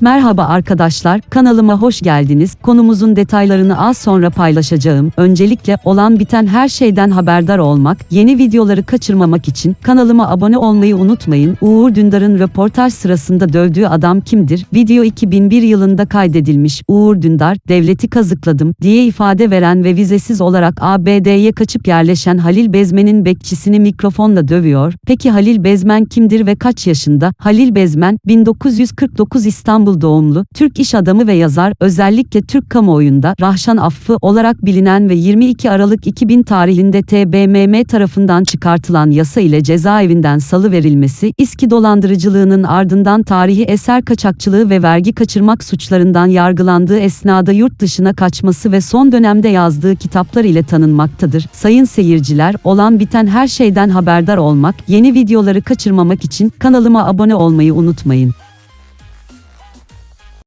Merhaba arkadaşlar, kanalıma hoş geldiniz. Konumuzun detaylarını az sonra paylaşacağım. Öncelikle olan biten her şeyden haberdar olmak, yeni videoları kaçırmamak için kanalıma abone olmayı unutmayın. Uğur Dündar'ın röportaj sırasında dövdüğü adam kimdir? Video 2001 yılında kaydedilmiş. Uğur Dündar, devleti kazıkladım diye ifade veren ve vizesiz olarak ABD'ye kaçıp yerleşen Halil Bezmen'in bekçisini mikrofonla dövüyor. Peki Halil Bezmen kimdir ve kaç yaşında? Halil Bezmen, 1949 İstanbul doğumlu, Türk iş adamı ve yazar, özellikle Türk kamuoyunda Rahşan Affı olarak bilinen ve 22 Aralık 2000 tarihinde TBMM tarafından çıkartılan yasa ile cezaevinden salı verilmesi, İSKİ dolandırıcılığının ardından tarihi eser kaçakçılığı ve vergi kaçırmak suçlarından yargılandığı esnada yurt dışına kaçması ve son dönemde yazdığı kitaplar ile tanınmaktadır. Sayın seyirciler, olan biten her şeyden haberdar olmak, yeni videoları kaçırmamak için kanalıma abone olmayı unutmayın.